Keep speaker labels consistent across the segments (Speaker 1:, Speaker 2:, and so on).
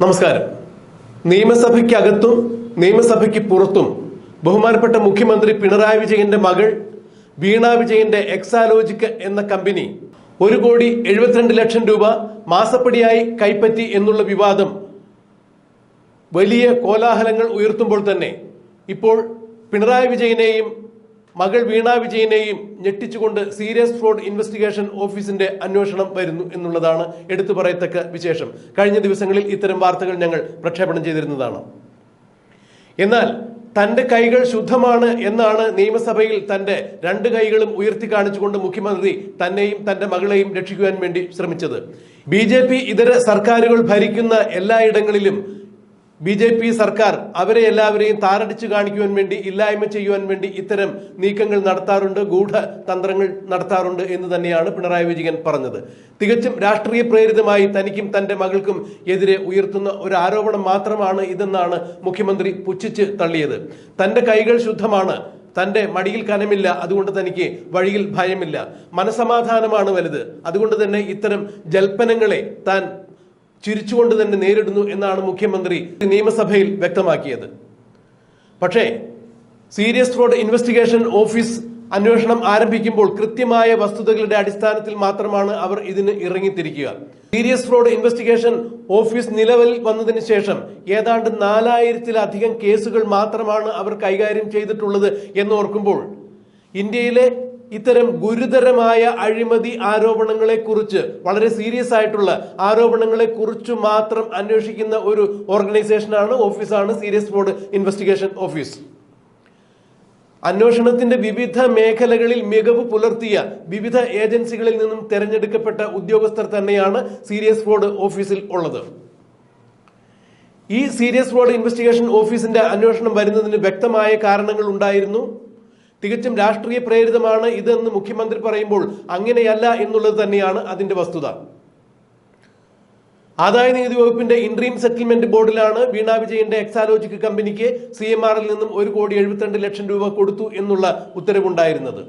Speaker 1: നമസ്കാരം. നിയമസഭയ്ക്കകത്തും നിയമസഭയ്ക്ക് പുറത്തും ബഹുമാനപ്പെട്ട മുഖ്യമന്ത്രി പിണറായി വിജയന്റെ മകൾ വീണ വിജയന്റെ എക്സാലോജിക് എന്ന കമ്പനി ഒരു കോടി എഴുപത്തിരണ്ട് ലക്ഷം രൂപ മാസപ്പടിയായി കൈപ്പറ്റി എന്നുള്ള വിവാദം വലിയ കോലാഹലങ്ങൾ ഉയർത്തുമ്പോൾ തന്നെ ഇപ്പോൾ പിണറായി വിജയനെയും മകൾ വീണ വിജയനെയും ഞെട്ടിച്ചുകൊണ്ട് സീരിയസ് ഫ്രോഡ് ഇൻവെസ്റ്റിഗേഷൻ ഓഫീസിന്റെ അന്വേഷണം വരുന്നു എന്നുള്ളതാണ് എടുത്തു പറയത്തക്ക വിശേഷം. കഴിഞ്ഞ ദിവസങ്ങളിൽ ഇത്തരം വാർത്തകൾ ഞങ്ങൾ പ്രക്ഷേപണം ചെയ്തിരുന്നതാണ്. എന്നാൽ തന്റെ കൈകൾ ശുദ്ധമാണ് എന്നാണ് നിയമസഭയിൽ തന്റെ രണ്ട് കൈകളും ഉയർത്തി കാണിച്ചുകൊണ്ട് മുഖ്യമന്ത്രി തന്നെയും തന്റെ മകളെയും രക്ഷിക്കുവാൻ വേണ്ടി ശ്രമിച്ചത്. ബി ഇതര സർക്കാരുകൾ ഭരിക്കുന്ന എല്ലായിടങ്ങളിലും ബി ജെ പി സർക്കാർ അവരെ എല്ലാവരെയും താറടിച്ചു കാണിക്കുവാൻ വേണ്ടി ഇല്ലായ്മ ചെയ്യുവാൻ വേണ്ടി ഇത്തരം നീക്കങ്ങൾ നടത്താറുണ്ട് ഗൂഢ തന്ത്രങ്ങൾ നടത്താറുണ്ട് എന്ന് തന്നെയാണ് പിണറായി വിജയൻ പറഞ്ഞത്. തികച്ചും രാഷ്ട്രീയ പ്രേരിതമായി തനിക്കും തന്റെ മകൾക്കും എതിരെ ഉയർത്തുന്ന ഒരു ആരോപണം മാത്രമാണ് ഇതെന്നാണ് മുഖ്യമന്ത്രി പുച്ഛിച്ച് തള്ളിയത്. തന്റെ കൈകൾ ശുദ്ധമാണ് തന്റെ മടിയിൽ കനമില്ല അതുകൊണ്ട് തനിക്ക് വഴിയിൽ ഭയമില്ല. മനസമാധാനമാണ് വലുത്. അതുകൊണ്ട് തന്നെ ഇത്തരം ജൽപ്പനങ്ങളെ താൻ ചിരിച്ചുകൊണ്ട് തന്നെ നേരിടുന്നു എന്നാണ് മുഖ്യമന്ത്രി നിയമസഭയിൽ വ്യക്തമാക്കിയത്. പക്ഷേ സീരിയസ് ഫ്രോഡ് ഇൻവെസ്റ്റിഗേഷൻ ഓഫീസ് അന്വേഷണം ആരംഭിക്കുമ്പോൾ കൃത്യമായ വസ്തുതകളുടെ അടിസ്ഥാനത്തിൽ മാത്രമാണ് അവർ ഇതിന് ഇറങ്ങിത്തിരിക്കുക. സീരിയസ് ഫ്രോഡ് ഇൻവെസ്റ്റിഗേഷൻ ഓഫീസ് നിലവിൽ വന്നതിന് ശേഷം ഏതാണ്ട് നാലായിരത്തിലധികം കേസുകൾ മാത്രമാണ് അവർ കൈകാര്യം ചെയ്തിട്ടുള്ളത് എന്നോർക്കുമ്പോൾ ഇന്ത്യയിലെ ഇത്തരം ഗുരുതരമായ അഴിമതി ആരോപണങ്ങളെ കുറിച്ച് വളരെ സീരിയസ് ആയിട്ടുള്ള ആരോപണങ്ങളെ കുറിച്ച് മാത്രം അന്വേഷിക്കുന്ന ഒരു ഓർഗനൈസേഷനാണ് ഓഫീസാണ് സീരിയസ് ബോർഡ് ഇൻവെസ്റ്റിഗേഷൻ ഓഫീസ് അന്വേഷണത്തിന്റെ വിവിധ മേഖലകളിൽ മികവ് പുലർത്തിയ വിവിധ ഏജൻസികളിൽ നിന്നും തെരഞ്ഞെടുക്കപ്പെട്ട ഉദ്യോഗസ്ഥർ തന്നെയാണ് സീരിയസ് ബോർഡ് ഓഫീസിൽ ഉള്ളത്. ഈ സീരിയസ് ബോർഡ് ഇൻവെസ്റ്റിഗേഷൻ ഓഫീസിന്റെ അന്വേഷണം വരുന്നതിന് വ്യക്തമായ കാരണങ്ങൾ ഉണ്ടായിരുന്നു. തികച്ചും രാഷ്ട്രീയ പ്രേരിതമാണ് ഇതെന്ന് മുഖ്യമന്ത്രി പറയുമ്പോൾ അങ്ങനെയല്ല എന്നുള്ളത് തന്നെയാണ് അതിന്റെ വസ്തുത. ആദായ നികുതി വകുപ്പിന്റെ ഇൻട്രീം സെറ്റിൽമെന്റ് ബോർഡിലാണ് വീണ വിജയന്റെ എക്സാലോജിക് കമ്പനിക്ക് സി എം ആറിൽ നിന്നും ഒരു കോടി എഴുപത്തിരണ്ട് ലക്ഷം രൂപ കൊടുത്തു എന്നുള്ള ഉത്തരവുണ്ടായിരുന്നത്.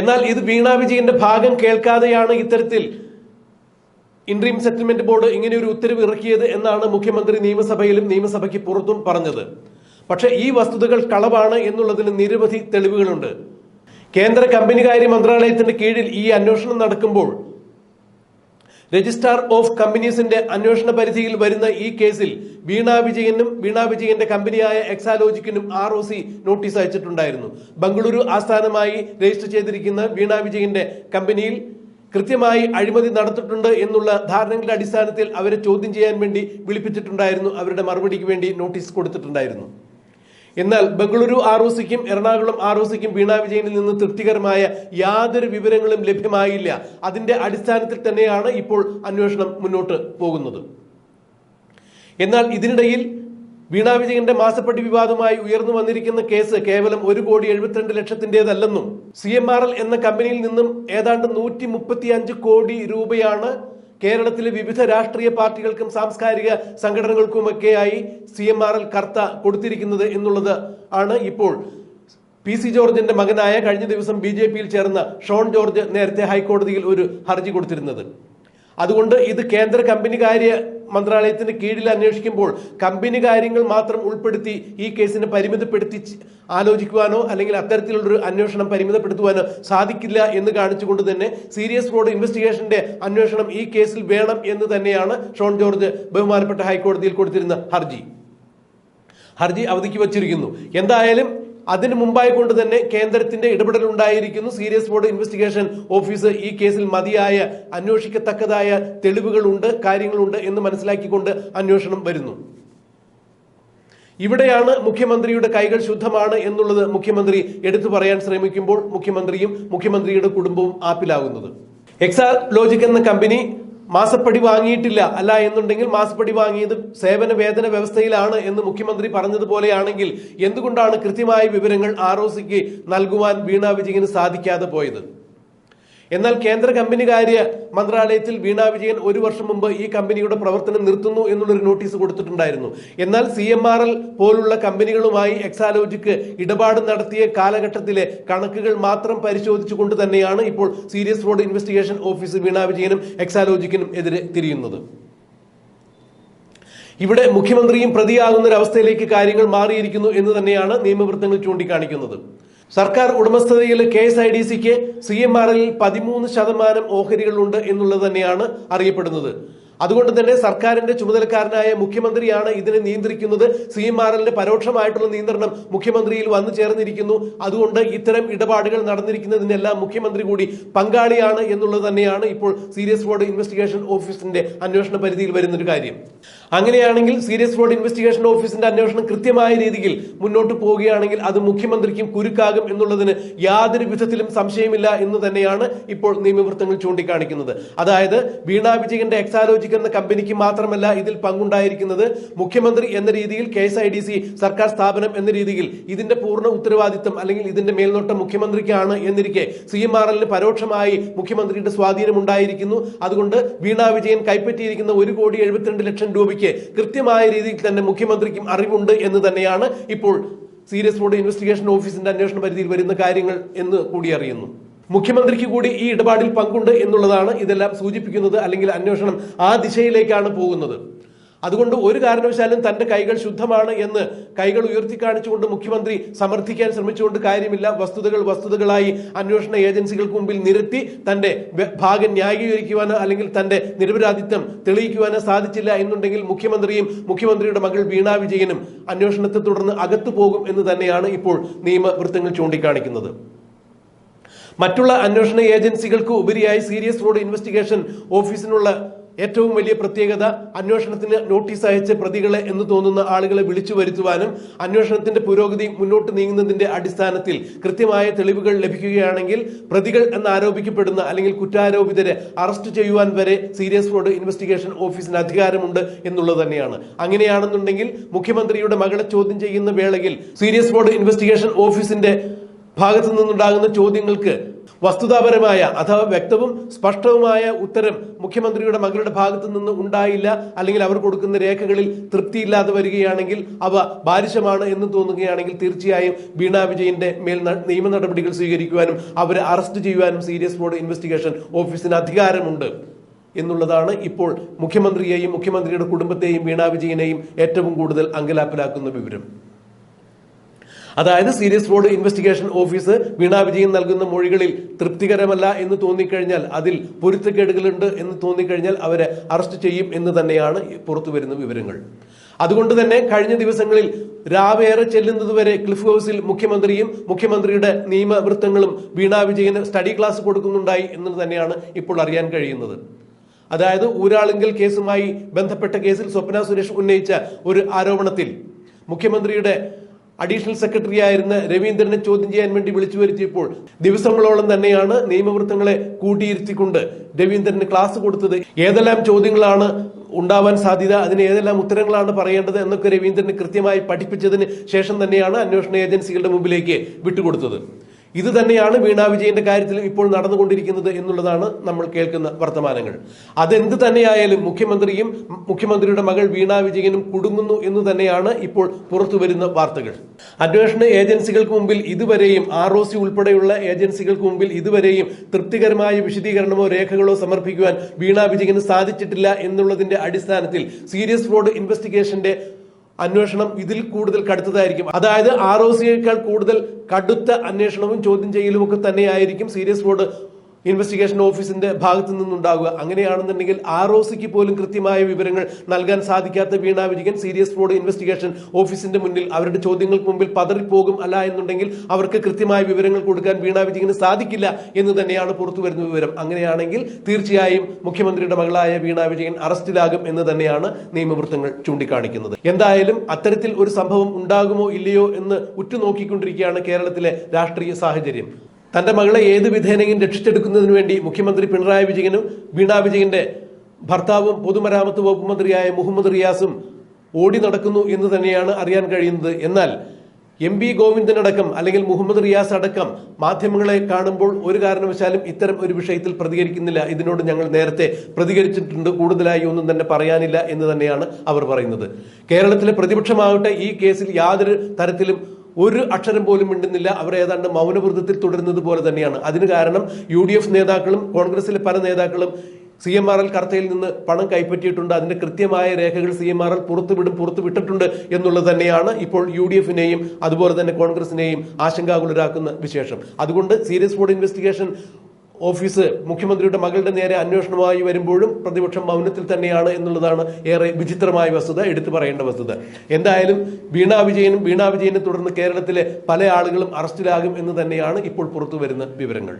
Speaker 1: എന്നാൽ ഇത് വീണ വിജയന്റെ ഭാഗം കേൾക്കാതെയാണ് ഇത്തരത്തിൽ ഇൻട്രീം സെറ്റിൽമെന്റ് ബോർഡ് ഇങ്ങനെ ഒരു ഉത്തരവ് ഇറക്കിയത് എന്നാണ് മുഖ്യമന്ത്രി നിയമസഭയിലും നിയമസഭയ്ക്ക് പുറത്തും പറഞ്ഞത്. പക്ഷെ ഈ വസ്തുതകൾ കളവാണ് എന്നുള്ളതിന് നിരവധി തെളിവുകളുണ്ട്. കേന്ദ്ര കമ്പനികാര്യ മന്ത്രാലയത്തിന്റെ കീഴിൽ ഈ അന്വേഷണം നടക്കുമ്പോൾ രജിസ്ട്രാർ ഓഫ് കമ്പനീസിന്റെ അന്വേഷണ പരിധിയിൽ വരുന്ന ഈ കേസിൽ വീണ വിജയനും വീണ വിജയന്റെ കമ്പനിയായ എക്സാലോജിക്കിനും ആർ ഒ സി നോട്ടീസ് അയച്ചിട്ടുണ്ടായിരുന്നു. ബംഗളൂരു ആസ്ഥാനമായി രജിസ്റ്റർ ചെയ്തിരിക്കുന്ന വീണ വിജയന്റെ കമ്പനിയിൽ കൃത്യമായി അഴിമതി നടത്തിയിട്ടുണ്ട് എന്നുള്ള ധാരണകളുടെ അടിസ്ഥാനത്തിൽ അവരെ ചോദ്യം ചെയ്യാൻ വേണ്ടി വിളിപ്പിച്ചിട്ടുണ്ടായിരുന്നു. അവരുടെ മറുപടിക്ക് വേണ്ടി നോട്ടീസ് കൊടുത്തിട്ടുണ്ടായിരുന്നു. എന്നാൽ ബംഗളൂരു ആർ ഒ സിക്കും എറണാകുളം ആർ ഒ സിക്കും വീണ വിജയനിൽ നിന്ന് തൃപ്തികരമായ യാതൊരു വിവരങ്ങളും ലഭ്യമായില്ല. അതിന്റെ അടിസ്ഥാനത്തിൽ തന്നെയാണ് ഇപ്പോൾ അന്വേഷണം മുന്നോട്ട് പോകുന്നത്. എന്നാൽ ഇതിനിടയിൽ വീണ വിജയന്റെ മാസപ്പടി വിവാദമായി ഉയർന്നു വന്നിരിക്കുന്ന കേസ് കേവലം ഒരു കോടി എഴുപത്തിരണ്ട് ലക്ഷത്തിന്റേതല്ലെന്നും സി എം ആർ എൽ എന്ന കമ്പനിയിൽ നിന്നും ഏതാണ്ട് നൂറ്റി കോടി രൂപയാണ് കേരളത്തിലെ വിവിധ രാഷ്ട്രീയ പാർട്ടികൾക്കും സാംസ്കാരിക സംഘടനകൾക്കുമൊക്കെയായി C M R L Kartha കൊടുത്തിരിക്കുന്നത് എന്നുള്ളത് ആണ് ഇപ്പോൾ പി സി ജോർജിന്റെ മകനായ കഴിഞ്ഞ ദിവസം ബി ജെ പിയിൽ ചേർന്ന ഷോൺ ജോർജ് നേരത്തെ ഹൈക്കോടതിയിൽ ഒരു ഹർജി കൊടുത്തിരുന്നത്. അതുകൊണ്ട് ഇത് കേന്ദ്ര കമ്പനി കാര്യ മന്ത്രാലയത്തിന് കീഴിൽ അന്വേഷിക്കുമ്പോൾ കമ്പനി കാര്യങ്ങൾ മാത്രം ഉൾപ്പെടുത്തി ഈ കേസിനെ പരിമിതപ്പെടുത്തി ആലോചിക്കുവാനോ അല്ലെങ്കിൽ അത്തരത്തിലുള്ളൊരു അന്വേഷണം പരിമിതപ്പെടുത്തുവാനോ സാധിക്കില്ല എന്ന് കാണിച്ചുകൊണ്ട് തന്നെ സീരിയസ് ഫ്രോഡ് ഇൻവെസ്റ്റിഗേഷന്റെ അന്വേഷണം ഈ കേസിൽ വേണം എന്ന് തന്നെയാണ് ഷോൺ ജോർജ് ബഹുമാനപ്പെട്ട ഹൈക്കോടതിയിൽ കൊടുത്തിരുന്ന ഹർജി. ഹർജി അവധിക്ക് വച്ചിരിക്കുന്നു. എന്തായാലും അതിനു മുമ്പായി കൊണ്ട് തന്നെ കേന്ദ്രത്തിന്റെ ഇടപെടൽ ഉണ്ടായിരിക്കുന്നു. സീരിയസ് ബോർഡ് ഇൻവെസ്റ്റിഗേഷൻ ഓഫീസ് ഈ കേസിൽ മതിയായ അന്വേഷിക്കത്തക്കതായ തെളിവുകളുണ്ട് കാര്യങ്ങളുണ്ട് എന്ന് മനസ്സിലാക്കിക്കൊണ്ട് അന്വേഷണം വരുന്നു. ഇവിടെയാണ് മുഖ്യമന്ത്രിയുടെ കൈകൾ ശുദ്ധമാണ് എന്നുള്ളത് മുഖ്യമന്ത്രി എടുത്തു പറയാൻ ശ്രമിക്കുമ്പോൾ മുഖ്യമന്ത്രിയും മുഖ്യമന്ത്രിയുടെ കുടുംബവും ആപ്പിലാകുന്നത്. എക്സാ ലോജിക് എന്ന കമ്പനി മാസപ്പടി വാങ്ങിയിട്ടില്ല അല്ല എന്നുണ്ടെങ്കിൽ മാസപ്പടി വാങ്ങിയത് സേവന വേതന വ്യവസ്ഥയിലാണ് എന്ന് മുഖ്യമന്ത്രി പറഞ്ഞതുപോലെയാണെങ്കിൽ എന്തുകൊണ്ടാണ് കൃത്യമായ വിവരങ്ങൾ ആർ ഒ സിക്ക് നൽകുവാൻ വീണ വിജയന് സാധിക്കാതെ പോയത്? എന്നാൽ കേന്ദ്ര കമ്പനി കാര്യ മന്ത്രാലയത്തിൽ വീണ വിജയൻ ഒരു വർഷം മുമ്പ് ഈ കമ്പനിയുടെ പ്രവർത്തനം നിർത്തുന്നു എന്നുള്ളൊരു നോട്ടീസ് കൊടുത്തിട്ടുണ്ടായിരുന്നു. എന്നാൽ സി എം ആർ എൽ പോലുള്ള കമ്പനികളുമായി എക്സാലോജിക്ക് ഇടപാട് നടത്തിയ കാലഘട്ടത്തിലെ കണക്കുകൾ മാത്രം പരിശോധിച്ചുകൊണ്ട് തന്നെയാണ് ഇപ്പോൾ serious fraud investigation office Veena വിജയനും എക്സാലോജിക്കിനും എതിരെ തിരിയുന്നത്. ഇവിടെ മുഖ്യമന്ത്രിയും പ്രതിയാകുന്ന ഒരു അവസ്ഥയിലേക്ക് കാര്യങ്ങൾ മാറിയിരിക്കുന്നു എന്ന് തന്നെയാണ് നിയമവൃത്തങ്ങൾ ചൂണ്ടിക്കാണിക്കുന്നത്. സർക്കാർ ഉടമസ്ഥതയിൽ കെ എസ് ഐ ഡി സിക്ക് സി എം എല്ലിൽ പതിമൂന്ന് ശതമാനം ഓഹരികളുണ്ട് എന്നുള്ളത് തന്നെയാണ് അറിയപ്പെടുന്നത്. അതുകൊണ്ട് തന്നെ സർക്കാരിന്റെ ചുമതലക്കാരനായ മുഖ്യമന്ത്രിയാണ് ഇതിനെ നിയന്ത്രിക്കുന്നത്. സി എം ആർ എല്ലിന്റെ പരോക്ഷമായിട്ടുള്ള നിയന്ത്രണം മുഖ്യമന്ത്രിയിൽ വന്നു ചേർന്നിരിക്കുന്നു. അതുകൊണ്ട് ഇത്തരം ഇടപാടുകൾ നടന്നിരിക്കുന്നതിനെല്ലാം മുഖ്യമന്ത്രി കൂടി പങ്കാളിയാണ് എന്നുള്ളത് തന്നെയാണ് ഇപ്പോൾ സീരിയസ് ഫ്രോഡ് ഇൻവെസ്റ്റിഗേഷൻ ഓഫീസിന്റെ അന്വേഷണ പരിധിയിൽ വരുന്ന ഒരു കാര്യം. അങ്ങനെയാണെങ്കിൽ സീരിയസ് ഫ്രോഡ് ഇൻവെസ്റ്റിഗേഷൻ ഓഫീസിന്റെ അന്വേഷണം കൃത്യമായ രീതിയിൽ മുന്നോട്ട് പോവുകയാണെങ്കിൽ അത് മുഖ്യമന്ത്രിക്കും കുരുക്കാകും എന്നുള്ളതിന് യാതൊരു വിധത്തിലും സംശയമില്ല എന്ന് തന്നെയാണ് ഇപ്പോൾ നിയമവൃത്തങ്ങൾ ചൂണ്ടിക്കാണിക്കുന്നത്. അതായത് വീണ വിജയന്റെ എക്സാലോജിക് എന്ന കമ്പനിക്ക് മാത്രമല്ല ഇതിൽ പങ്കുണ്ടായിരിക്കുന്നത് മുഖ്യമന്ത്രി എന്ന രീതിയിൽ കെ സർക്കാർ സ്ഥാപനം എന്ന രീതിയിൽ ഇതിന്റെ പൂർണ ഉത്തരവാദിത്തം അല്ലെങ്കിൽ ഇതിന്റെ മേൽനോട്ടം മുഖ്യമന്ത്രിക്കാണ് എന്നിരിക്കെ സി എം ആർ പരോക്ഷമായി മുഖ്യമന്ത്രിയുടെ സ്വാധീനം ഉണ്ടായിരിക്കുന്നു. അതുകൊണ്ട് വീണ വിജയൻ കൈപ്പറ്റിയിരിക്കുന്ന ഒരു കോടി എഴുപത്തിരണ്ട് ലക്ഷം രൂപയ്ക്ക് കൃത്യമായ രീതിയിൽ തന്നെ മുഖ്യമന്ത്രിക്കും അറിവുണ്ട് എന്ന് തന്നെയാണ് ഇപ്പോൾ സീരിയസ് റോഡ് ഇൻവെസ്റ്റിഗേഷൻ ഓഫീസിന്റെ അന്വേഷണ പരിധിയിൽ വരുന്ന കാര്യങ്ങൾ എന്ന് കൂടി അറിയുന്നു. മുഖ്യമന്ത്രിക്ക് കൂടി ഈ ഇടപാടിൽ പങ്കുണ്ട് എന്നുള്ളതാണ് ഇതെല്ലാം സൂചിപ്പിക്കുന്നത് അല്ലെങ്കിൽ അന്വേഷണം ആ ദിശയിലേക്കാണ് പോകുന്നത്. അതുകൊണ്ട് ഒരു കാരണവശാലും തന്റെ കൈകൾ ശുദ്ധമാണ് എന്ന് കൈകൾ ഉയർത്തി കാണിച്ചുകൊണ്ട് മുഖ്യമന്ത്രി സമർത്ഥിക്കാൻ ശ്രമിച്ചുകൊണ്ട് കാര്യമില്ല. വസ്തുതകൾ വസ്തുതകളായി അന്വേഷണ ഏജൻസികൾക്ക് മുമ്പിൽ നിരത്തി തന്റെ ഭാഗം ന്യായീകരിക്കുവാനോ അല്ലെങ്കിൽ തന്റെ നിരപരാധിത്വം തെളിയിക്കുവാനോ സാധിച്ചില്ല എന്നുണ്ടെങ്കിൽ മുഖ്യമന്ത്രിയും മുഖ്യമന്ത്രിയുടെ മകൾ വീണ വിജയനും അന്വേഷണത്തെ തുടർന്ന് അകത്തു പോകും എന്ന് തന്നെയാണ് ഇപ്പോൾ നിയമവൃത്തങ്ങൾ ചൂണ്ടിക്കാണിക്കുന്നത്. മറ്റുള്ള അന്വേഷണ ഏജൻസികൾക്ക് ഉപരിയായി സീരിയസ് റോഡ് ഇൻവെസ്റ്റിഗേഷൻ ഓഫീസിനുള്ള ഏറ്റവും വലിയ പ്രത്യേകത അന്വേഷണത്തിന് നോട്ടീസ് അയച്ച പ്രതികളെ എന്ന് തോന്നുന്ന ആളുകളെ വിളിച്ചു വരുത്തുവാനും അന്വേഷണത്തിന്റെ പുരോഗതി മുന്നോട്ട് നീങ്ങുന്നതിന്റെ അടിസ്ഥാനത്തിൽ കൃത്യമായ തെളിവുകൾ ലഭിക്കുകയാണെങ്കിൽ പ്രതികൾ എന്ന് ആരോപിക്കപ്പെടുന്ന അല്ലെങ്കിൽ കുറ്റാരോപിതരെ അറസ്റ്റ് ചെയ്യുവാൻ വരെ സീരിയസ് ഫ്രോഡ് ഇൻവെസ്റ്റിഗേഷൻ ഓഫീസിന് അധികാരമുണ്ട് എന്നുള്ളത് തന്നെയാണ്. അങ്ങനെയാണെന്നുണ്ടെങ്കിൽ മുഖ്യമന്ത്രിയുടെ മകളെ ചോദ്യം ചെയ്യുന്ന വേളയിൽ സീരിയസ് ഫ്രോഡ് ഇൻവെസ്റ്റിഗേഷൻ ഓഫീസിന്റെ ഭാഗത്തു നിന്നുണ്ടാകുന്ന ചോദ്യങ്ങൾക്ക് വസ്തുതാപരമായ അഥവാ വ്യക്തവും സ്പഷ്ടവുമായ ഉത്തരം മുഖ്യമന്ത്രിയുടെ മകളുടെ ഭാഗത്തു നിന്ന് ഉണ്ടായില്ല അല്ലെങ്കിൽ അവർ കൊടുക്കുന്ന രേഖകളിൽ തൃപ്തിയില്ലാതെ വരികയാണെങ്കിൽ അവ ബാലിശമാണ് എന്ന് തോന്നുകയാണെങ്കിൽ തീർച്ചയായും വീണ വിജയന്റെ മേൽ നിയമ നടപടികൾ സ്വീകരിക്കുവാനും അവരെ അറസ്റ്റ് ചെയ്യുവാനും സീരിയസ് ബോർഡ് ഇൻവെസ്റ്റിഗേഷൻ ഓഫീസിന് അധികാരമുണ്ട്. എന്നുള്ളതാണ് ഇപ്പോൾ മുഖ്യമന്ത്രിയെയും മുഖ്യമന്ത്രിയുടെ കുടുംബത്തെയും വീണ വിജയനെയും ഏറ്റവും കൂടുതൽ അങ്കലാപ്പിലാക്കുന്ന വിവരം. അതായത് serious fraud investigation office Veena Vijayan നൽകുന്ന മൊഴികളിൽ തൃപ്തികരമല്ല എന്ന് തോന്നിക്കഴിഞ്ഞാൽ അതിൽ പൊരുത്തക്കേടുകളുണ്ട് എന്ന് തോന്നിക്കഴിഞ്ഞാൽ അവരെ അറസ്റ്റ് ചെയ്യും എന്ന് തന്നെയാണ് പുറത്തുവരുന്ന വിവരങ്ങൾ. അതുകൊണ്ട് തന്നെ കഴിഞ്ഞ ദിവസങ്ങളിൽ രാവേറെ ചെല്ലുന്നതുവരെ ക്ലിഫ് ഹൗസിൽ മുഖ്യമന്ത്രിയും മുഖ്യമന്ത്രിയുടെ നിയമവൃത്തങ്ങളും വീണ വിജയന് സ്റ്റഡി ക്ലാസ് കൊടുക്കുന്നുണ്ടായി എന്ന് തന്നെയാണ് ഇപ്പോൾ അറിയാൻ കഴിയുന്നത്. അതായത് ഊരാളുങ്കൽ കേസുമായി ബന്ധപ്പെട്ട കേസിൽ സ്വപ്ന സുരേഷ് ഉന്നയിച്ച ഒരു ആരോപണത്തിൽ മുഖ്യമന്ത്രിയുടെ അഡീഷണൽ സെക്രട്ടറി ആയിരുന്ന രവീന്ദ്രനെ ചോദ്യം ചെയ്യാൻ വേണ്ടി വിളിച്ചു വരുത്തിയപ്പോൾ ദിവസങ്ങളോളം തന്നെയാണ് നിയമവൃത്തങ്ങളെ കൂട്ടിയിരുത്തിക്കൊണ്ട് രവീന്ദ്രന് ക്ലാസ് കൊടുത്തത്. ഏതെല്ലാം ചോദ്യങ്ങളാണ് ഉണ്ടാവാൻ സാധ്യത അതിന് ഏതെല്ലാം ഉത്തരങ്ങളാണ് പറയേണ്ടത് എന്നൊക്കെ രവീന്ദ്രന് കൃത്യമായി പഠിപ്പിച്ചതിന് ശേഷം തന്നെയാണ് അന്വേഷണ ഏജൻസികളുടെ മുമ്പിലേക്ക് വിട്ടുകൊടുത്തത്. ഇത് തന്നെയാണ് വീണാ വിജയന്റെ കാര്യത്തിൽ ഇപ്പോൾ നടന്നുകൊണ്ടിരിക്കുന്നത് എന്നുള്ളതാണ് നമ്മൾ കേൾക്കുന്ന വർത്തമാനങ്ങൾ. അതെന്ത് തന്നെയായാലും മുഖ്യമന്ത്രിയും മുഖ്യമന്ത്രിയുടെ മകൾ വീണാ വിജയനും കുടുങ്ങുന്നു എന്ന് തന്നെയാണ് ഇപ്പോൾ പുറത്തു വരുന്ന വാർത്തകൾ. അന്വേഷണ ഏജൻസികൾക്ക് മുമ്പിൽ ഇതുവരെയും ആർ ഒ സി ഉൾപ്പെടെയുള്ള ഏജൻസികൾക്ക് മുമ്പിൽ ഇതുവരെയും തൃപ്തികരമായ വിശദീകരണമോ രേഖകളോ സമർപ്പിക്കുവാൻ വീണാ വിജയന് സാധിച്ചിട്ടില്ല എന്നുള്ളതിന്റെ അടിസ്ഥാനത്തിൽ സീരിയസ് ഫ്രോഡ് ഇൻവെസ്റ്റിഗേഷന്റെ അന്വേഷണം ഇതിൽ കൂടുതൽ കടുത്തതായിരിക്കും. അതായത് ആർ ഒ സിയേക്കാൾ കൂടുതൽ കടുത്ത അന്വേഷണവും ചോദ്യം ചെയ്യലും ഒക്കെ തന്നെയായിരിക്കും സീരിയസ് ഫ്രോഡ് ഇൻവെസ്റ്റിഗേഷൻ ഓഫീസിന്റെ ഭാഗത്തു നിന്നുണ്ടാകുക അങ്ങനെയാണെന്നുണ്ടെങ്കിൽ ആർ ഒ സിക്ക് പോലും കൃത്യമായ വിവരങ്ങൾ നൽകാൻ സാധിക്കാത്ത Veena Vijayan serious fraud investigation ഓഫീസിന്റെ മുന്നിൽ അവരുടെ ചോദ്യങ്ങൾക്ക് മുമ്പിൽ പതറിപ്പോകും അല്ല എന്നുണ്ടെങ്കിൽ അവർക്ക് കൃത്യമായ വിവരങ്ങൾ കൊടുക്കാൻ വീണ വിജയന് സാധിക്കില്ല എന്ന് തന്നെയാണ് പുറത്തു വരുന്ന വിവരം. അങ്ങനെയാണെങ്കിൽ തീർച്ചയായും മുഖ്യമന്ത്രിയുടെ മകളായ വീണ വിജയൻ അറസ്റ്റിലാകും എന്ന് തന്നെയാണ് നിയമവൃത്തങ്ങൾ ചൂണ്ടിക്കാണിക്കുന്നത്. എന്തായാലും അത്തരത്തിൽ ഒരു സംഭവം ഉണ്ടാകുമോ ഇല്ലയോ എന്ന് ഉറ്റുനോക്കിക്കൊണ്ടിരിക്കുകയാണ് കേരളത്തിലെ രാഷ്ട്രീയ സാഹചര്യം. തന്റെ മകളെ ഏത് വിധേനയും രക്ഷിച്ചെടുക്കുന്നതിന് വേണ്ടി മുഖ്യമന്ത്രി പിണറായി വിജയനും വീണ വിജയന്റെ ഭർത്താവും പൊതുമരാമത്ത് വകുപ്പ് മന്ത്രിയായ മുഹമ്മദ് റിയാസും ഓടി നടക്കുന്നു എന്ന് തന്നെയാണ് അറിയാൻ കഴിയുന്നത്. എന്നാൽ എം പി ഗോവിന്ദനടക്കം അല്ലെങ്കിൽ മുഹമ്മദ് റിയാസ് അടക്കം മാധ്യമങ്ങളെ കാണുമ്പോൾ ഒരു കാരണവശാലും ഇത്തരം ഒരു വിഷയത്തിൽ പ്രതികരിക്കുന്നില്ല. ഇതിനോട് ഞങ്ങൾ നേരത്തെ പ്രതികരിച്ചിട്ടുണ്ട്. കൂടുതലായി ഒന്നും തന്നെ പറയാനില്ല എന്ന് തന്നെയാണ് അവർ പറയുന്നത്. കേരളത്തിലെ പ്രതിപക്ഷമാകട്ടെ ഈ കേസിൽ യാതൊരു തരത്തിലും ഒരു അക്ഷരം പോലും മിണ്ടുന്നില്ല. അവർ ഏതാണ്ട് മൗനവൃത്തത്തിൽ തുടരുന്നത് പോലെ തന്നെയാണ്. അതിന് കാരണം യു ഡി എഫ് നേതാക്കളും കോൺഗ്രസിലെ പല നേതാക്കളും സി എം ആർ എൽ കർത്തയിൽ നിന്ന് പണം കൈപ്പറ്റിയിട്ടുണ്ട്. അതിന്റെ കൃത്യമായ രേഖകൾ സി എം ആർ എൽ പുറത്തുവിടും പുറത്തു വിട്ടിട്ടുണ്ട് എന്നുള്ളത് തന്നെയാണ് ഇപ്പോൾ യു ഡി എഫിനെയും അതുപോലെ തന്നെ കോൺഗ്രസിനെയും ആശങ്കാകുലരാക്കുന്ന വിശേഷം. അതുകൊണ്ട് സീരിയസ് ബോർഡ് ഇൻവെസ്റ്റിഗേഷൻ ഓഫീസ് മുഖ്യമന്ത്രിയുടെ മകളുടെ നേരെ അന്വേഷണമായി വരുമ്പോഴും പ്രതിപക്ഷം മൗനത്തിൽ തന്നെയാണ് എന്നുള്ളതാണ് ഏറെ വിചിത്രമായ വസ്തുത എടുത്തു പറയേണ്ട വസ്തുത. എന്തായാലും വീണാ വിജയനും വീണാ വിജയനെ തുടർന്ന് കേരളത്തിലെ പല ആളുകളും അറസ്റ്റിലാകും എന്ന് തന്നെയാണ് ഇപ്പോൾ പുറത്തു വരുന്ന വിവരങ്ങൾ.